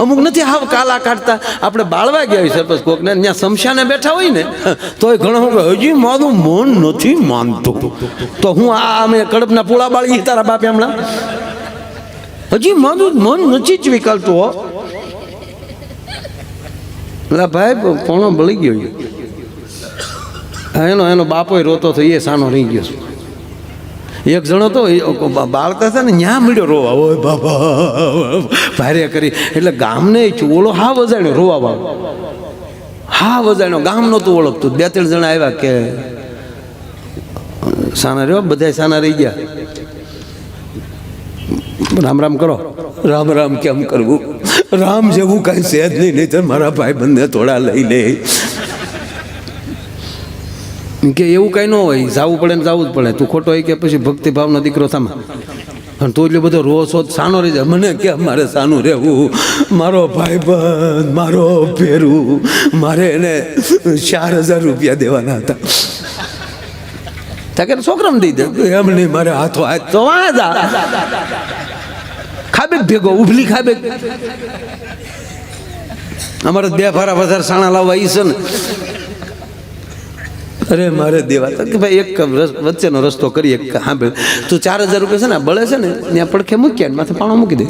અમુક નથી હાવ કાલા કાઢતા. આપણે બાળવા ગયા હોય સરપંચ કોકને ત્યાં સમશાને બેઠા હોય ને તો એ ઘણો હજી મારું મન નથી માનતું. તો હું આ અમે કડપના પૂળા બાળી તારા બાપે હમણાં. હજી મારું મન નથી જ વિકલતું, હો. એટલે ભાઈ કોણો બળી ગયો. એનો એનો બાપો રોતો થયો એ સાનો રહી ગયો છે. એક જણો તો બાળક હતા ને, ન્યા મળ્યો રોવા. ઓય બાબા ભારે કરી. એટલે ગામને ઓળો હા વજાણ્યો રોવા બાબા હા વજાણ્યો. ગામ નહોતું ઓળખતું. બે ત્રણ જણા આવ્યા કે, સાના રહ્યો બધા સાના રહી ગયા. રામ રામ કરો. રામ રામ કેમ કરવું? રામ જેવું કાંઈ છે જ નહીં નહીં મારા ભાઈ બંને થોડા લઈ લે. કે એવું કાંઈ ન હોય, જવું પડે ને જવું જ પડે. તું ખોટો હોય કે પછી ભક્તિભાવનો દીકરો થામા અને તું એટલો બધો રોષ હોત સાનો રહી જાય. મને કે મારે સાનું રહેવું? મારો ભાઈ બંધ, મારો ફેરું મારે એને ચાર હજાર રૂપિયા દેવાના હતા. ત્યાં કે છોકરાને દઈ દે. એમ નહીં, મારે હાથો હાથ તો વાંધા ખાબે ભેગો, ઉભલી ખાબે અમારે બે ફારા વધારે સાણા લાવવા એ છે ને. અરે મારે દેવા તો કે ભાઈ એક વચ્ચેનો રસ્તો કરીએ એક સાંભળ. તું ચાર હજાર રૂપિયા છે ને બળે છે ને, ત્યાં પડખે મૂક્યા માથે પાણો મૂકી દે.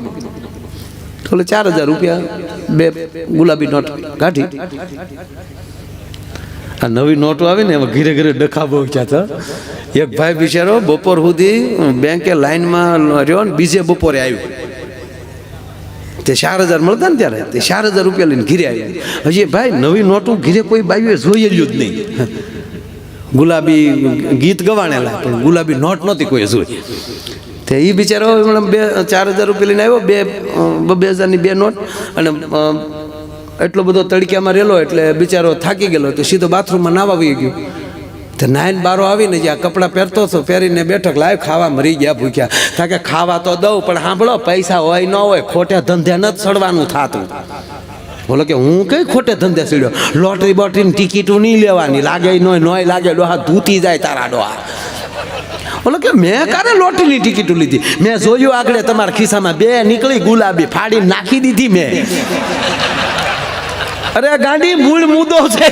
એટલે ચાર હજાર રૂપિયા, બે ગુલાબી નોટ કાઢી આ નવી નોટો આવી ને એમાં ઘીરે ઘીરે ડખા બહુ થયા એક ભાઈ બિચારો બપોર સુધી બેંકે લાઈનમાં રહ્યો ને બીજે બપોરે આવ્યો. તે ચાર હજાર મળતા ને ત્યારે, તે ચાર હજાર રૂપિયા લઈને ઘીરે આવ્યા. હજી ભાઈ નવી નોટો ઘીરે કોઈ બાવીએ જોઈ જ નહીં. ગુલાબી ગીત ગવાણેલા, પણ ગુલાબી નોટ નહોતી કોઈ જોઈ. તે એ બિચારો હમણાં બે, ચાર હજાર રૂપિયા લઈને આવ્યો, બે બે હજારની બે નોટ, અને એટલો બધો તડક્યામાં રહેલો એટલે બિચારો થાકી ગયેલો, તો સીધો બાથરૂમમાં નાવા આવી ગયો. તો નાઈન બારો આવીને જ્યાં કપડાં પહેરતો હતો, પહેરીને બેઠક લાવ ખાવા મરી ગયા ભૂખ્યા. કારણ કે ખાવા તો દઉં, પણ સાંભળો, પૈસા હોય ન હોય, ખોટા ધંધે ન સડવાનું થતું. બોલો કે હું કઈ ખોટે ધંધે સીડ્યો? લોટરી બોટરીની ટિકિટો નહીં લેવાની. લાગે નોય નોય લાગે ડોહા ધૂતી જાય તારા ડોહા. બોલો કે મેં કારે લોટરીની ટિકિટો લીધી? મેં જોયું આગળ તમારા ખિસ્સામાં બે નીકળી ગુલાબી ફાડી નાખી દીધી મેં. અરે ગાંડી મૂળ મુદ્દો છે.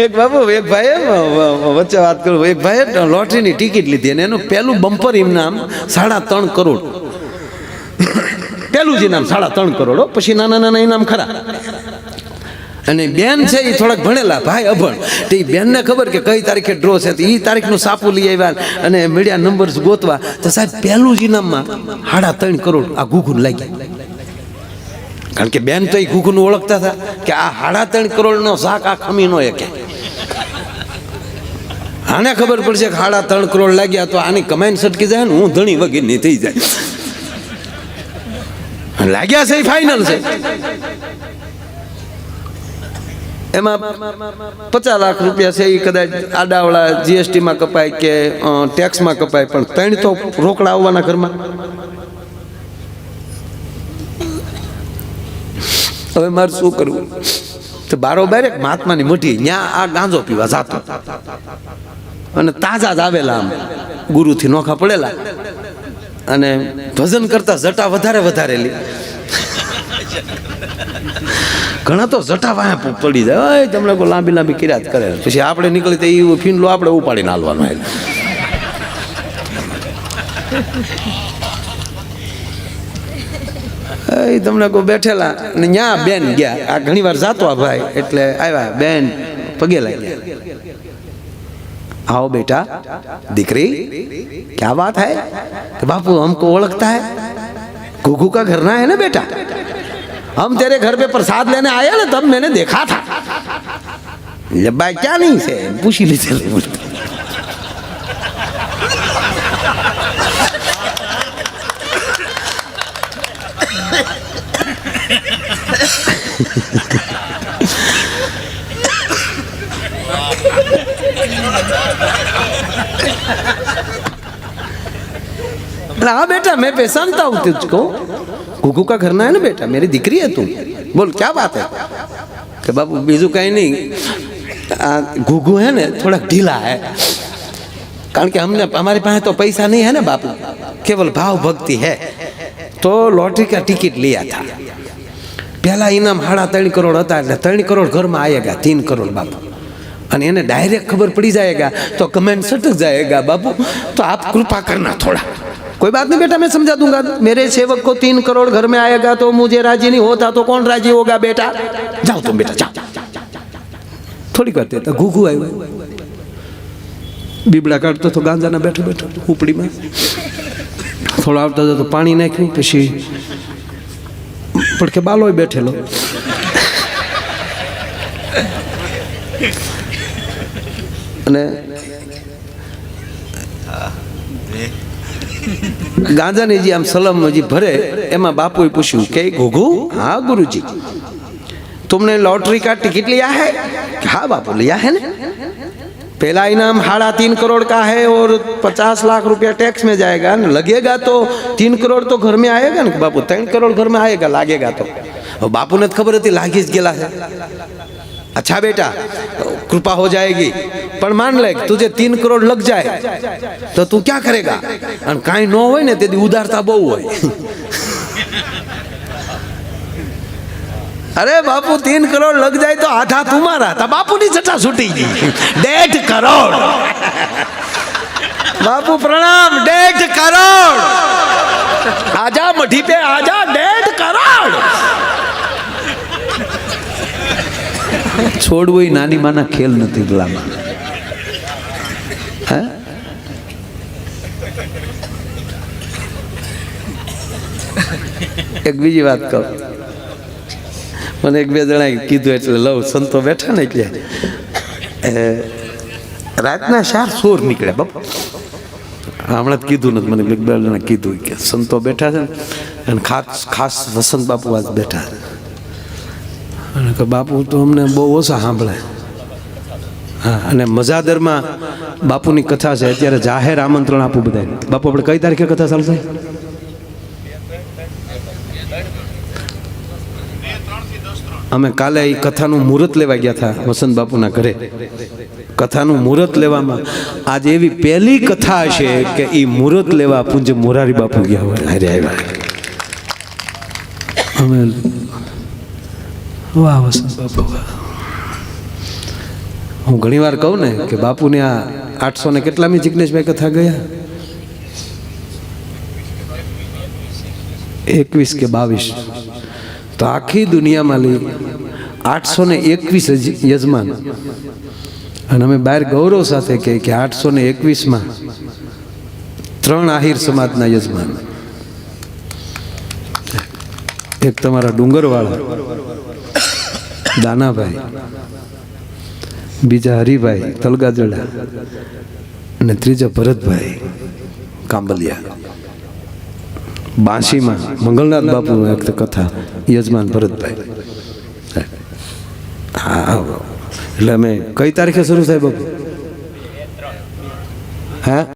એક બાબુ, એક ભાઈએ વચ્ચે વાત કરું. એક ભાઈએ લોટરીની ટિકિટ લીધી અને એનું પહેલું બમ્પર ઇનામ સાડા ત્રણ કરોડ. પહેલું જ ઇનામ, સાડા ત્રણ કરોડો પછી નાના નાના ઇનામ ખરા. અને બેન છે એ થોડાક ભણેલા, ભાઈ અભણ. તો બેનને ખબર કે કઈ તારીખે ડ્રો છે? તો એ તારીખનું સાપુ લઈ આવ્યા અને મીડિયા નંબર્સ ગોતવા. તો સાહેબ, પહેલું જ ઇનામમાં સાડા ત્રણ કરોડ આ ઘૂઘુન લાગી કારણ કે બેન તો એ ઘૂઘુનું ઓળખતા હતા કે આ સાડા ત્રણ કરોડનો શાક આ ખમી નો એકે આને ખબર પડશે કે સાડા ત્રણ કરોડ લાગ્યા તો આની કમાઈને સટકી જાય ને, હું ધણી વગીરની થઈ જાય. લાગ્યા છે ફાઇનલ છે. એમાં પચાસ લાખ રૂપિયા છે એ કદાચ આડાવડા જીએસટીમાં કપાય કે ટેક્સમાં કપાય, પણ ત્રણ તો રોકડા આવવાના ઘરમાં. હવે મારે શું કરવું? તો બારોબાર એક મહાત્માની મોટી ત્યાં આ ગાંજો પીવા જાતો. અને તાજા જ આવેલા આમ, ગુરુથી નોખા પડેલા. અને ભજન કરતા જટા વધારે વધારેલી ઘણા તો જટા વાયા પડી જાય. તમને કોઈ લાંબી લાંબી કિરાત કરે. પછી આપણે નીકળી તો એ ફીંડલો આપણે ઉપાડીને હાલવાનો એ તમને કોઈ બેઠેલા ને ન્યા બેન ગયા. આ ઘણી વાર જાતો આ ભાઈ એટલે આવ્યા બેન પગે લાગ્યા. आओ बेटा दिकरी क्या बात है? कि बापू, हमको ओळखता है। घुघू का घर ना है ना बेटा? हम तेरे घर पे प्रसाद लेने आए ना, तब मैंने देखा था। भाई, क्या नहीं से? पूछी ली चले रहा बेटा, मैं पहचानता हूँ तुझको। कुकू का घरना है ना बेटा? मेरी दिक्री है तू। बोल, क्या बात है? कि बाबू, बीजू, कहीं नहीं। घुगू है ना, थोड़ा ढीला है। कारण कि हमने हमारे पास तो पैसा नहीं है ना बापू केवल भाव भक्ति है। तो लॉटरी का टिकट लिया था। पहला इनाम हाड़ा ત્રણ करोड़ હતા એટલે ત્રણ કરોડ ઘરમાં આવેગા તીન કરોડ બાપુ અને એને डायरेक्ट खबर पड़ी जाएगा तो कमेंट सटक जाएगा बापू तो आप कृपा करना थोड़ा। कोई बात नहीं बेटा मैं समझा दूंगा मेरे सेवक को तीन करोड़ घर में आएगा तो मुझे राजी नहीं होता तो कौन राजी होगा बेटा जाओ तुम बेटा जाओ થોડીક વાર ત્યાં ઘૂઘું આવ્યું બીબડા કાઢતો તો ગાંજાના બેઠો બેઠો ઉપડીમાં થોડો આવતા જતો પાણી નાખ્યું પછી પડકે બાલોય બેઠેલો અને ગાંજાની જે આમ સલમ હજી ભરે એમાં બાપુએ પૂછ્યું કે ઘોઘુ હા ગુરુજી तुमने लॉटरी का टिकट लिया है हाँ बापू लिया है ना पहला इनाम साढ़ा तीन करोड़ का है और पचास लाख रुपया टैक्स में जाएगा ना लगेगा तो तीन करोड़ तो घर में आएगा ना बापू तीन करोड़ घर में आएगा लागेगा तो और बापू ने खबर थी लागी જ गेला है अच्छा बेटा कृपा हो जाएगी પણ માન લે કે તુજે तीन करोड़ लग जाए तो तू क्या करेगा અને કાંઈ ન હોય ને તેથી ઉદારતા બહુ હોય अरे बापू तीन करोड़ लग जाए तो आधा तुम्हारा था बापू ની જટા છૂટી ગઈ डेढ़ करोड़ बापू प्रणाम डेढ़ करोड़ आजा मठी पे आजा છોડવું એ નાની માના ખેલ નથી પેલામાં હે? એક બીજી વાત કહું. મને એક બે જણા કીધું એટલે લઉં સંતો બેઠા ને એટલે. રાતના ચાર સોર નીકળ્યા બાપ. હમણાં જ કીધું નથી, મને બે જણા કીધું કે સંતો બેઠા છે ને, અને ખાસ ખાસ વસંત બાપુ આજ બેઠા છે. અને કે બાપુ, તો અમને બહુ ઓછા સાંભળે. હા, અને મજાદરમાં બાપુની કથા છે, અત્યારે જાહેર આમંત્રણ આપું બધાને. બાપુ, આપણે કઈ તારીખે કથા ચાલશે? અમે કાલે એ કથાનું મુહૂર્ત લેવા ગયા હતા વસંત બાપુના ઘરે. કથાનું મુહૂર્ત લેવામાં આજે એવી પહેલી કથા છે કે એ મુહૂર્ત લેવા પૂંજ મોરારી બાપુ ગયા હોય, હારે અમે વાહ વસંત બાપુ હું ઘણી વાર કહું ને કે બાપુને આ આઠસો ને કેટલામી જિગ્નેશભાઈ કથા ગયા? એકવીસ કે બાવીસ. તો આખી દુનિયામાં લઈ આઠસો ને એકવીસ યજમાન. અને અમે બહાર ગૌરવ સાથે કહે કે આઠસો ને એકવીસમાં ત્રણ આહિર સમાજના યજમાન. એક તમારા ડુંગરવાળા. દાનાભાઈ, બીજા હરિભાઈ, તલગાજડા અને ત્રીજા ભરતભાઈ કાંબલિયા. બાંશીમાં મંગલનાથ બાપુ એક કથા, યજમાન ભરતભાઈ. હા, એટલે અમે કઈ તારીખે શરૂ થાય બાપુ? હા?